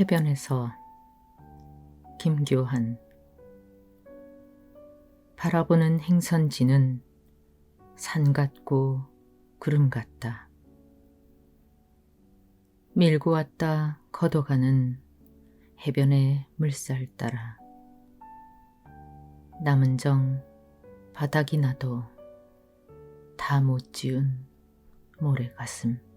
해변에서 김교한 바라보는 행선지는 산 같고 구름 같다. 밀고 왔다 걷어가는 해변의 물살 따라 남은 정 바닥이 나도 다 못 지운 모래 가슴.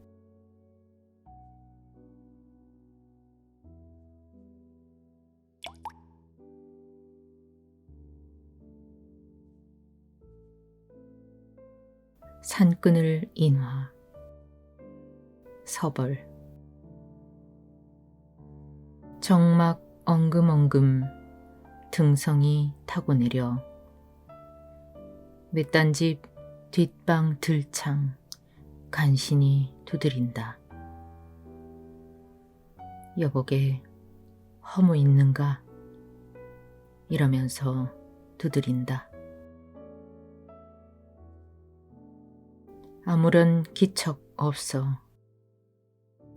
산끈을 인화 서벌 정막 엉금엉금 등성이 타고 내려 외딴집 뒷방 들창 간신히 두드린다. 여보게 허무 있는가? 이러면서 두드린다. 아무런 기척 없어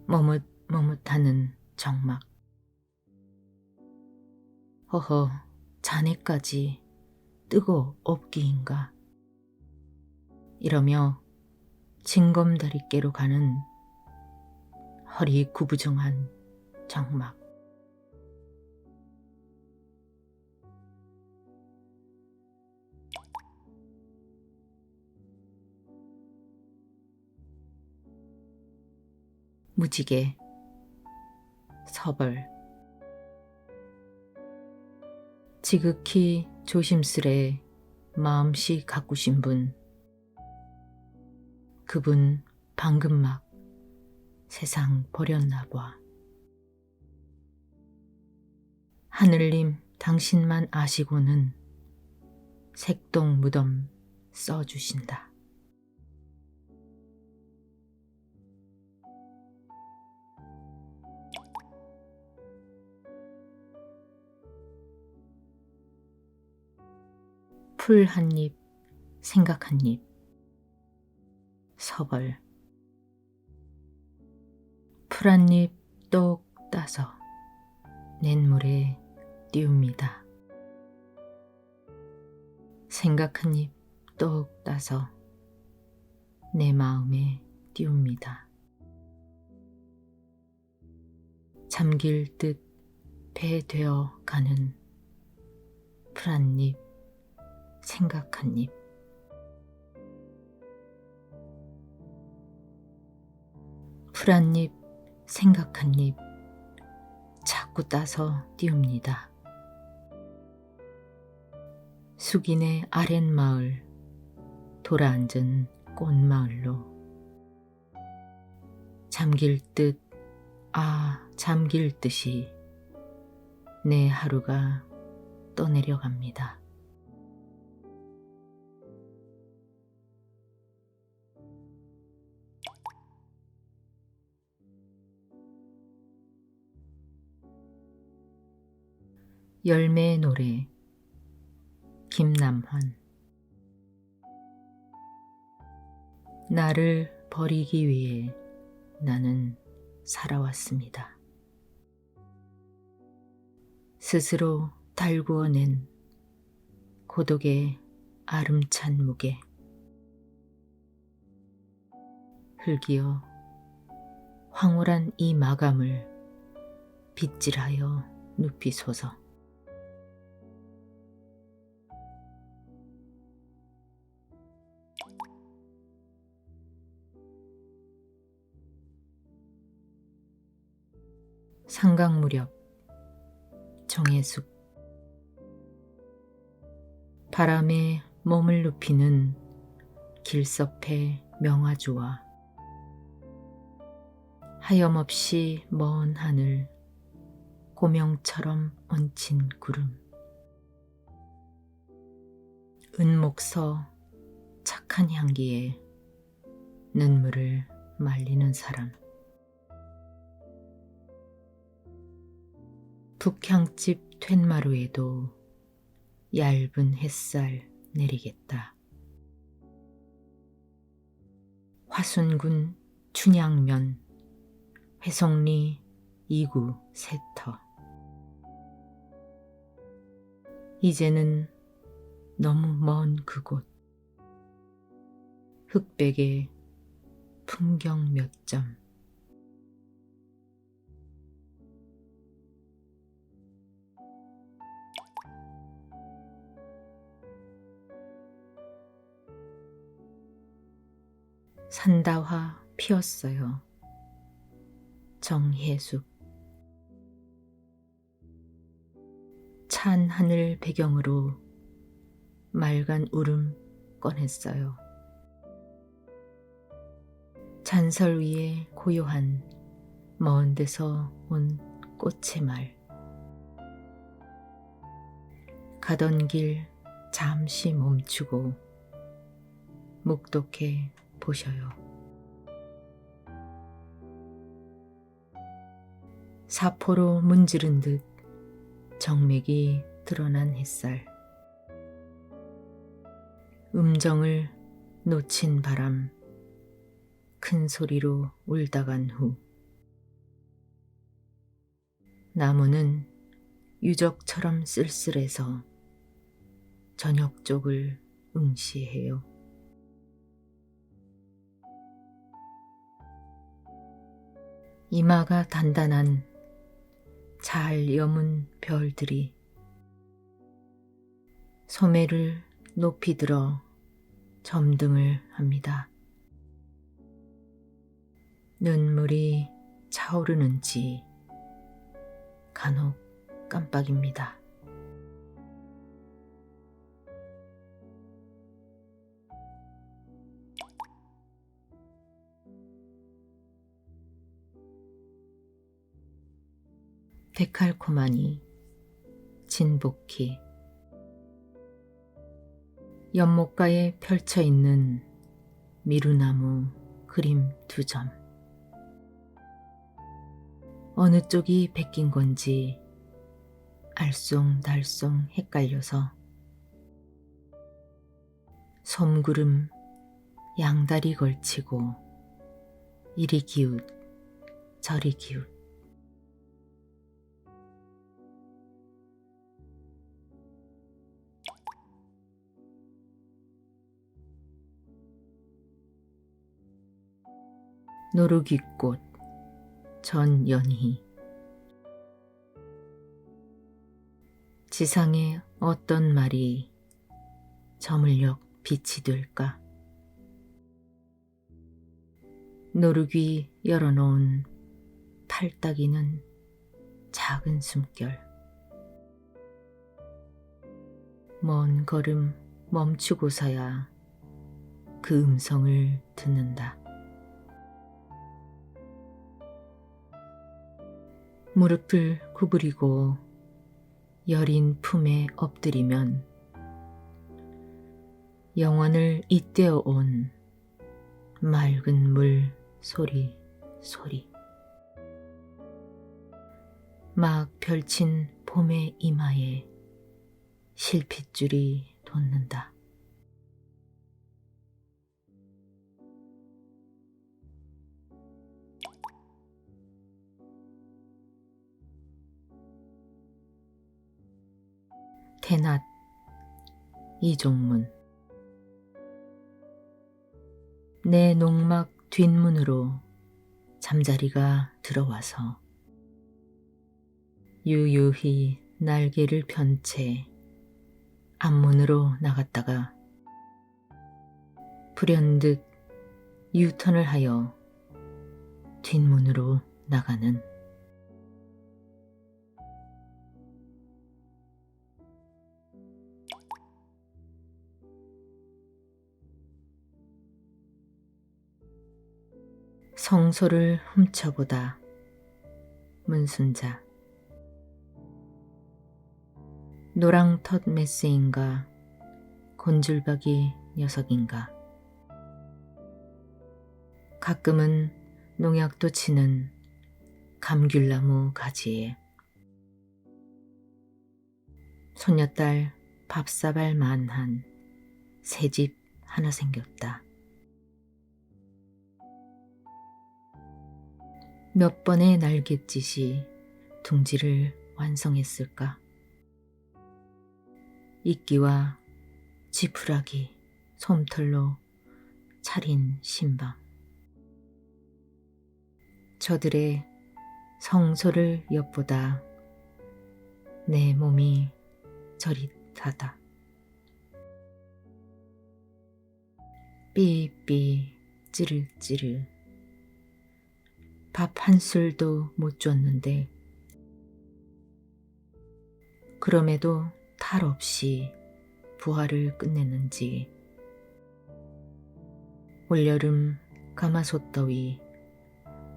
머뭇머뭇하는 정막. 허허, 자네까지 뜨거 없기인가. 이러며 징검다리께로 가는 허리 구부정한 정막. 무지개 서벌. 지극히 조심스레 마음씨 가꾸신 분. 그분 방금 막 세상 버렸나 봐. 하늘님 당신만 아시고는 색동 무덤 써주신다. 풀 한 입, 생각 한 입. 서벌. 풀 한 입 똑 따서 냇물에 띄웁니다. 생각 한 입 똑 따서 내 마음에 띄웁니다. 잠길 듯 배 되어 가는 풀 한 입, 생각 한 입. 풀한 입, 생각 한 입, 자꾸 따서 띄웁니다. 숙인의 아랫마을, 돌아앉은 꽃마을로 잠길 듯, 아, 잠길 듯이 내 하루가 떠내려갑니다. 열매의 노래 김남환 나를 버리기 위해 나는 살아왔습니다. 스스로 달구어낸 고독의 아름찬 무게 흙이여 황홀한 이 마감을 빗질하여 눕히소서. 상강 무렵. 정해숙. 바람에 몸을 눕히는 길섭의 명화조와 하염없이 먼 하늘 고명처럼 얹힌 구름. 은목서 착한 향기에 눈물을 말리는 사람 북향집 툇마루에도 얇은 햇살 내리겠다. 화순군 춘향면 회성리 이구 세터. 이제는 너무 먼 그곳. 흑백의 풍경 몇 점. 산다화 피었어요. 정혜숙 찬 하늘 배경으로 맑은 울음 꺼냈어요. 잔설 위에 고요한 먼 데서 온 꽃의 말. 가던 길 잠시 멈추고 묵독해 보셔요. 사포로 문지른 듯 정맥이 드러난 햇살. 음정을 놓친 바람. 큰 소리로 울다 간 후. 나무는 유적처럼 쓸쓸해서 저녁 쪽을 응시해요. 이마가 단단한 잘 여문 별들이 소매를 높이 들어 점등을 합니다. 눈물이 차오르는지 간혹 깜빡입니다. 데칼코마니 진복희 연못가에 펼쳐 있는 미루나무 그림 두 점. 어느 쪽이 베낀 건지 알쏭달쏭 헷갈려서 솜구름 양다리 걸치고 이리 기웃 저리 기웃 노루귀꽃 전연희 지상에 어떤 말이 저물녘 빛이 될까? 노루귀 열어놓은 팔딱이는 작은 숨결. 먼 걸음 멈추고서야 그 음성을 듣는다. 무릎을 구부리고 여린 품에 엎드리면 영원을 잇대어 온 맑은 물 소리 소리 막 펼친 봄의 이마에 실핏줄이 돋는다. 대낮. 이종문. 내 농막 뒷문으로 잠자리가 들어와서 유유히 날개를 편 채 앞문으로 나갔다가 불현듯 유턴을 하여 뒷문으로 나가는 성소를 훔쳐보다. 문순자. 노랑텄 메스인가? 곤줄박이 녀석인가? 가끔은 농약도 치는 감귤나무 가지에. 손녀딸 밥사발 만한 새집 하나 생겼다. 몇 번의 날갯짓이 둥지를 완성했을까? 이끼와 지푸라기, 솜털로 차린 신방. 저들의 성소를 엿보다 내 몸이 저릿하다. 삐삐 찌르찌르 밥 한 술도 못 줬는데. 그럼에도 탈 없이 부활을 끝냈는지. 올여름 가마솥 더위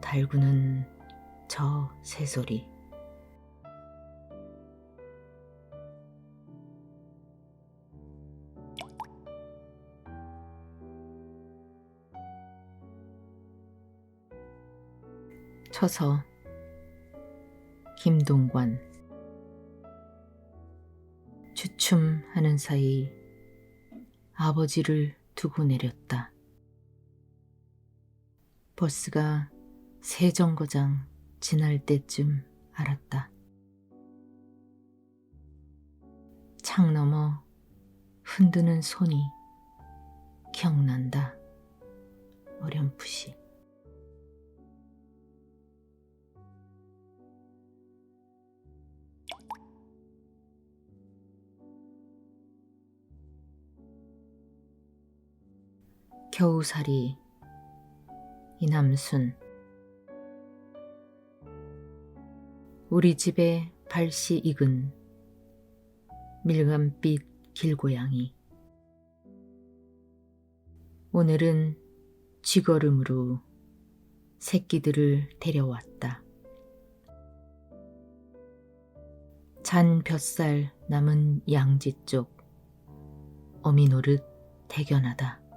달구는 저 새소리 처서 김동관 주춤하는 사이 아버지를 두고 내렸다. 버스가 세정거장 지날 때쯤 알았다. 창 너머 흔드는 손이 기억난다. 어렴풋이. 겨우살이 이남순 우리 집에 발씨 익은 밀감빛 길고양이 오늘은 쥐걸음으로 새끼들을 데려왔다. 잔 볕살 남은 양지 쪽 어미 노릇 대견하다.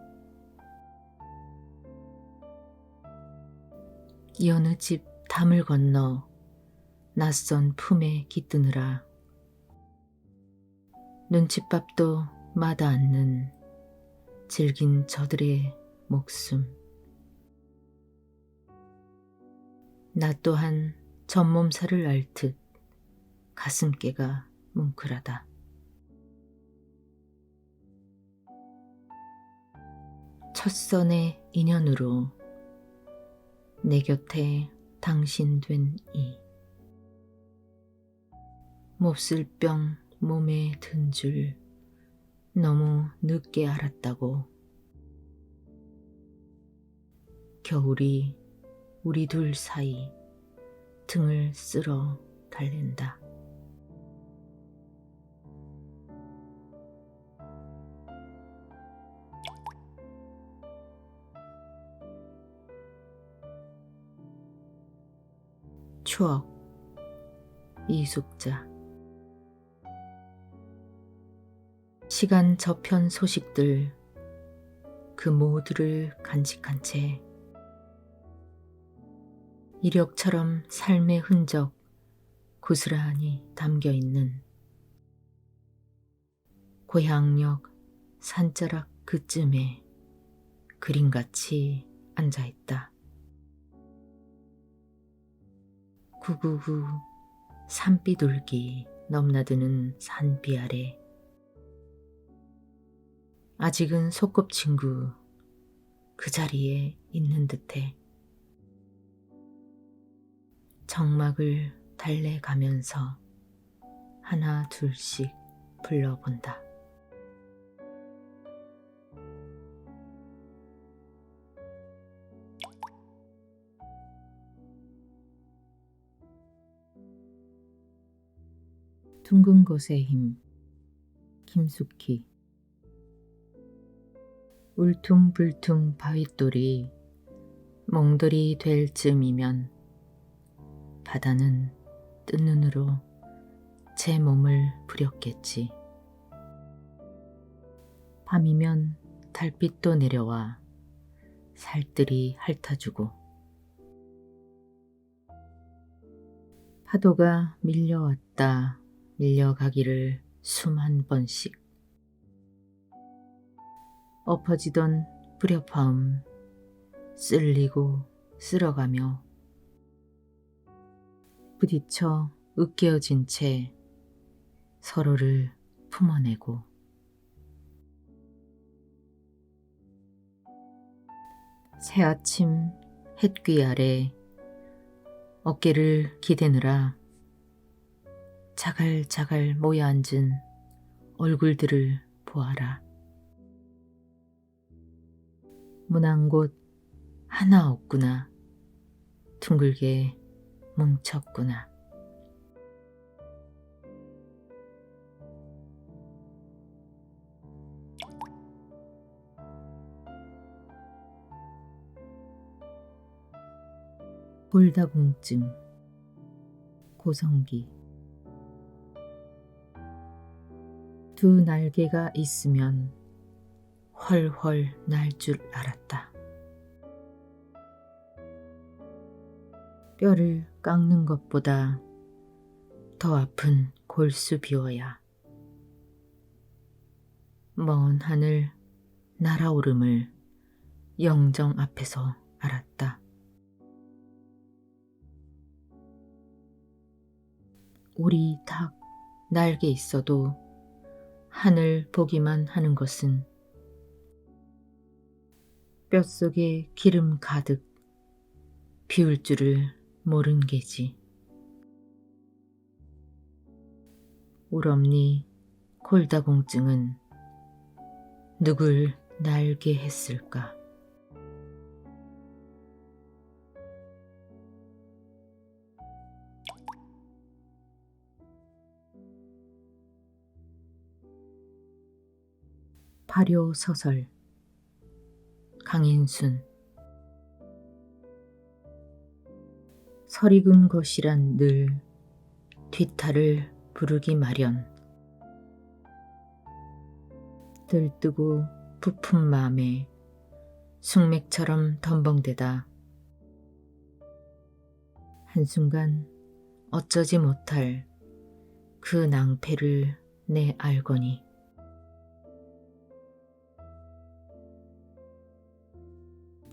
이 어느 집 담을 건너 낯선 품에 깃드느라 눈칫밥도 마다 않는 질긴 저들의 목숨 나 또한 전몸살을 앓듯 가슴께가 뭉클하다. 첫선의 인연으로 내 곁에 당신 된 이. 몹쓸 병 몸에 든 줄 너무 늦게 알았다고. 겨울이 우리 둘 사이 등을 쓸어 달랜다. 추억. 이숙자 시간 저편 소식들. 그 모두를 간직한 채. 이력처럼 삶의 흔적. 고스란히 담겨 있는. 고향역 산자락 그쯤에 그림같이 앉아 있다. 999 산비둘기 넘나드는 산비 아래. 아직은 소꿉친구 그 자리에 있는 듯해. 정막을 달래가면서 하나 둘씩 불러본다. 둥근 것의 힘. 김숙희. 울퉁불퉁 바윗돌이 몽돌이 될 즈음이면 바다는 뜬 눈으로 제 몸을 부렸겠지. 밤이면 달빛도 내려와 살뜰히 핥아주고. 파도가 밀려왔다 밀려가기를 수만 번씩. 엎어지던 불협화음 쓸리고 쓸어가며 부딪혀 으깨어진 채 서로를 품어내고. 새 아침 햇귀 아래 어깨를 기대느라 자갈자갈 모여 앉은 얼굴들을 보아라. 문안 곳 하나 없구나. 둥글게 뭉쳤구나. 골다공증 고성기 두 날개가 있으면 헐헐 날줄 알았다. 뼈를 깎는 것보다 더 아픈 골수 비워야 먼 하늘 날아오름을 영정 앞에서 알았다. 우리 닭 날개 있어도 하늘 보기만 하는 것은 뼛속에 기름 가득 비울 줄을 모른 게지. 울엄니 골다공증은 누굴 날게 했을까? 발효 소설. 강인순. 설익은 것이란 늘 뒤탈을 부르기 마련. 들뜨고 부푼 마음에 숙맥처럼 덤벙대다. 한순간 어쩌지 못할 그 낭패를 내 알거니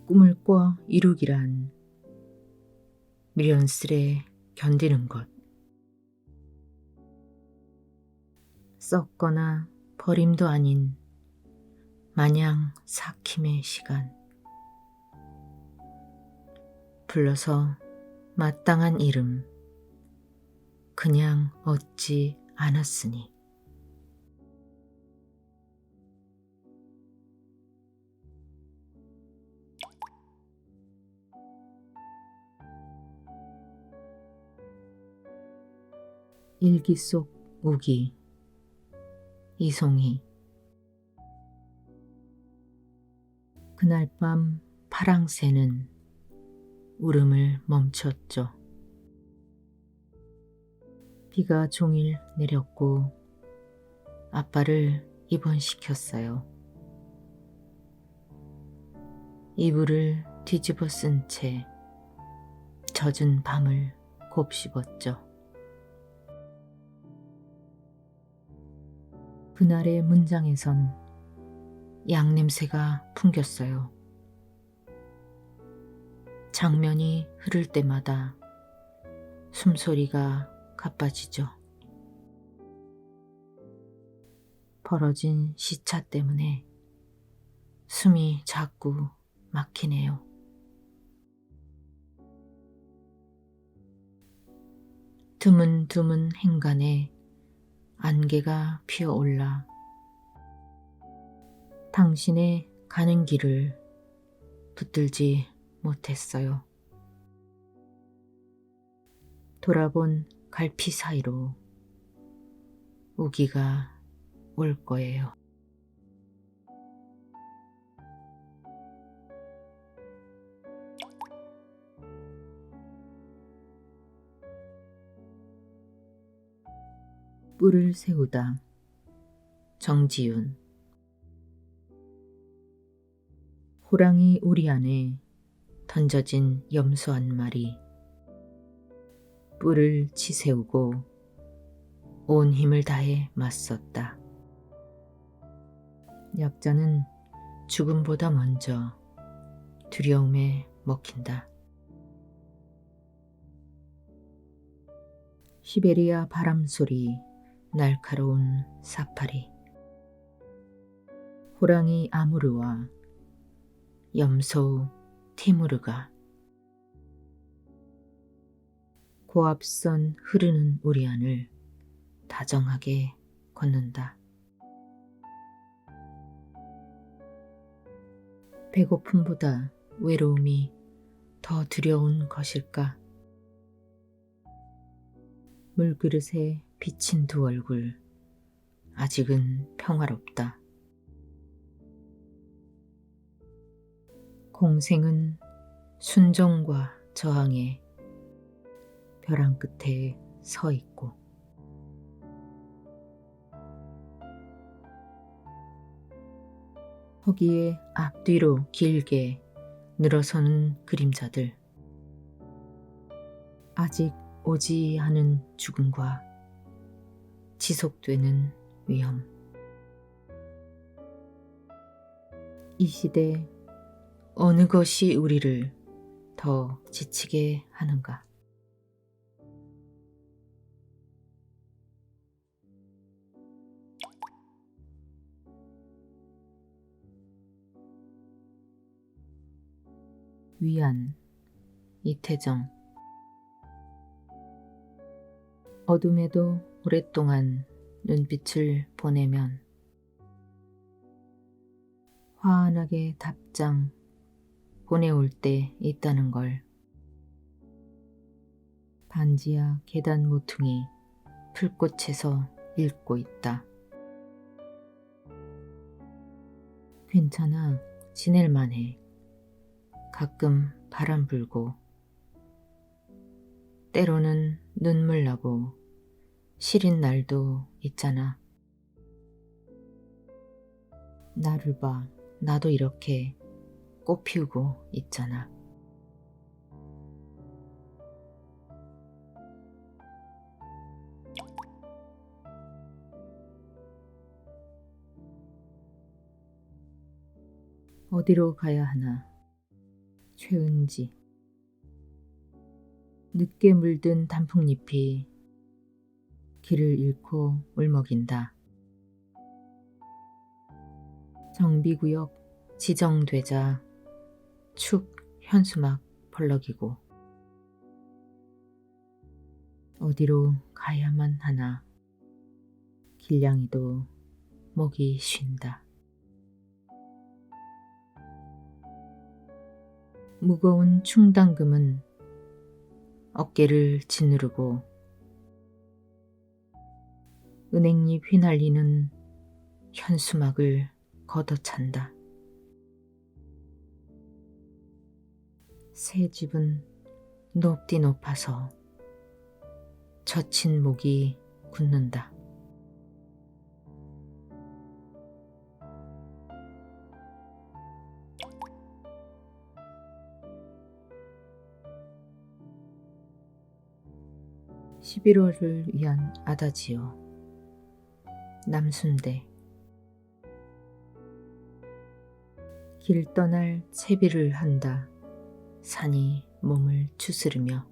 꿈을 꿔 이루기란 미련스레 견디는 것. 썩거나 버림도 아닌 마냥 삭힘의 시간. 불러서 마땅한 이름 그냥 얻지 않았으니. 일기 속 우기 이송희 그날 밤 파랑새는 울음을 멈췄죠. 비가 종일 내렸고 아빠를 입원시켰어요. 이불을 뒤집어 쓴 채 젖은 밤을 곱씹었죠. 그날의 문장에선 양 냄새가 풍겼어요. 장면이 흐를 때마다 숨소리가 가빠지죠. 벌어진 시차 때문에 숨이 자꾸 막히네요. 드문드문 행간에 안개가 피어올라 당신의 가는 길을 붙들지 못했어요. 돌아본 갈피 사이로 우기가 올 거예요. 뿔을 세우다. 정지윤 호랑이 우리 안에 던져진 염소 한 마리 뿔을 치세우고 온 힘을 다해 맞섰다. 약자는 죽음보다 먼저 두려움에 먹힌다. 시베리아 바람 소리, 날카로운 사파리. 호랑이 아무르와 염소 티무르가 고압선 흐르는 우리 안을 다정하게 걷는다. 배고픔보다 외로움이 더 두려운 것일까? 물그릇에 비친 두 얼굴, 아직은 평화롭다. 공생은 순종과 저항의 벼랑 끝에 서 있고, 거기에 앞뒤로 길게 늘어서는 그림자들. 아직 오지 않은 죽음과 지속되는 위험. 이 시대 어느 것이 우리를 더 지치게 하는가? 위안 이태정 어둠에도 오랫동안 눈빛을 보내면 화한하게 답장 보내올 때 있다는 걸 반지하 계단 모퉁이 풀꽃에서 읽고 있다. 괜찮아 지낼만 해. 가끔 바람 불고 때로는 눈물 나고 시린 날도 있잖아. 나를 봐. 나도 이렇게 꽃 피우고 있잖아. 어디로 가야 하나? 최은지. 늦게 물든 단풍잎이 길을 잃고 울먹인다. 정비구역 지정되자 축 현수막 벌럭이고 어디로 가야만 하나 길냥이도 목이 쉰다. 무거운 충당금은 어깨를 짓누르고 은행잎 휘날리는 현수막을 걷어찬다. 새 집은 높디 높아서 젖힌 목이 굳는다. (11월을) 위한 아다지요 남순대 길 떠날 채비를 한다. 산이 몸을 추스르며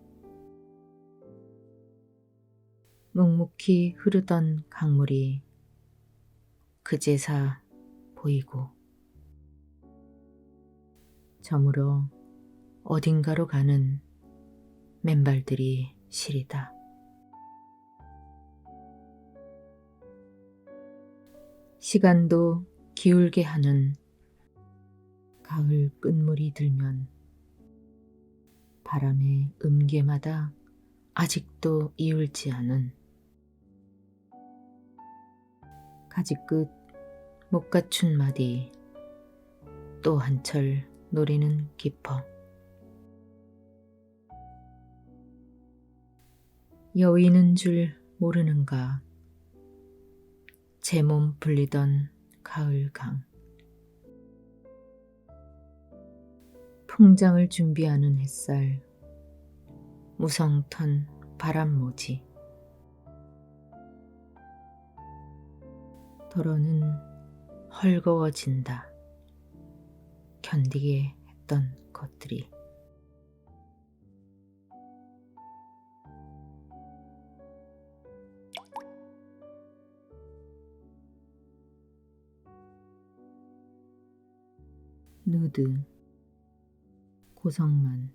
묵묵히 흐르던 강물이 그제사 보이고 저물어 어딘가로 가는 맨발들이 시리다. 시간도 기울게 하는 가을 끝물이 들면 바람의 음계마다 아직도 이울지 않은 가지끝 못 갖춘 마디 또 한철 노래는 깊어 여인은 줄 모르는가 제 몸 불리던 가을강 풍장을 준비하는 햇살, 무성턴 바람모지. 더러는 헐거워진다. 견디게 했던 것들이. 느드 고성만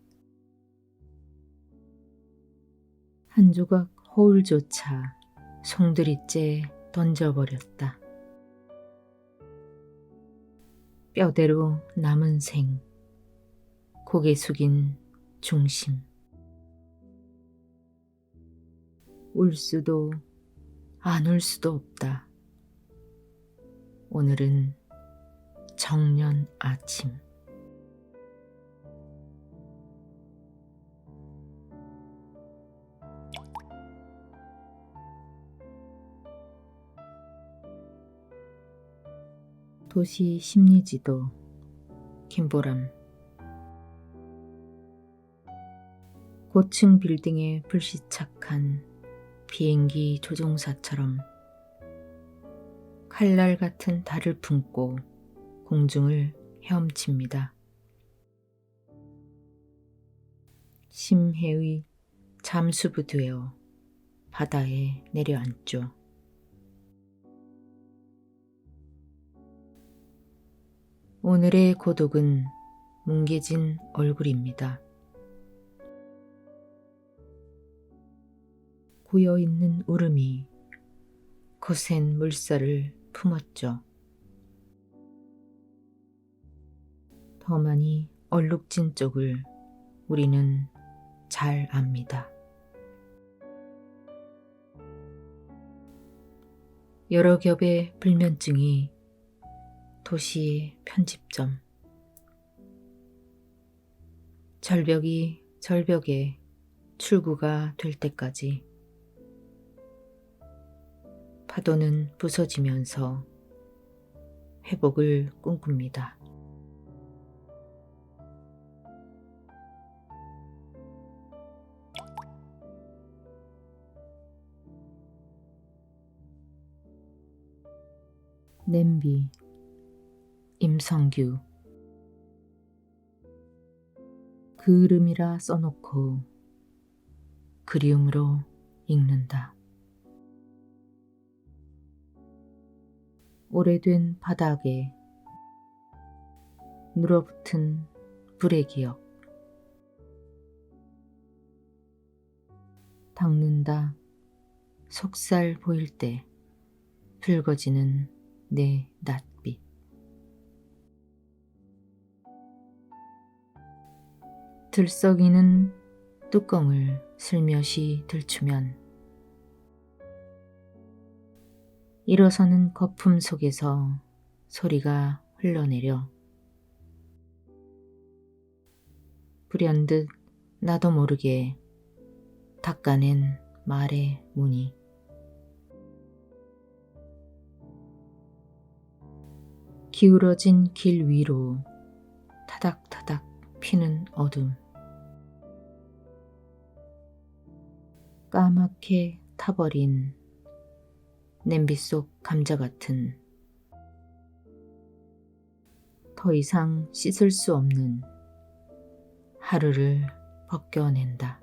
한 조각 허울조차 송두리째 던져버렸다. 뼈대로 남은 생 고개 숙인 중심 울 수도 안 울 수도 없다. 오늘은 정년 아침. 도시 심리지도 김보람 고층 빌딩에 불시착한 비행기 조종사처럼 칼날 같은 달을 품고 공중을 헤엄칩니다. 심해의 잠수부 되어 바다에 내려앉죠. 오늘의 고독은 뭉개진 얼굴입니다. 고여있는 울음이 거센 물살을 품었죠. 더 많이 얼룩진 쪽을 우리는 잘 압니다. 여러 겹의 불면증이 도시의 편집점. 절벽이 절벽에 출구가 될 때까지 파도는 부서지면서 회복을 꿈꿉니다. 냄비. 임성규. 그름이라 써놓고 그리움으로 읽는다. 오래된 바닥에 눌어붙은 불의 기억. 닦는다. 속살 보일 때 붉어지는 내 낯빛. 들썩이는 뚜껑을 슬며시 들추면 일어서는 거품 속에서 소리가 흘러내려 불현듯 나도 모르게 닦아낸 말의 무늬 기울어진 길 위로 타닥타닥 피는 어둠 까맣게 타버린 냄비 속 감자 같은 더 이상 씻을 수 없는 하루를 벗겨낸다.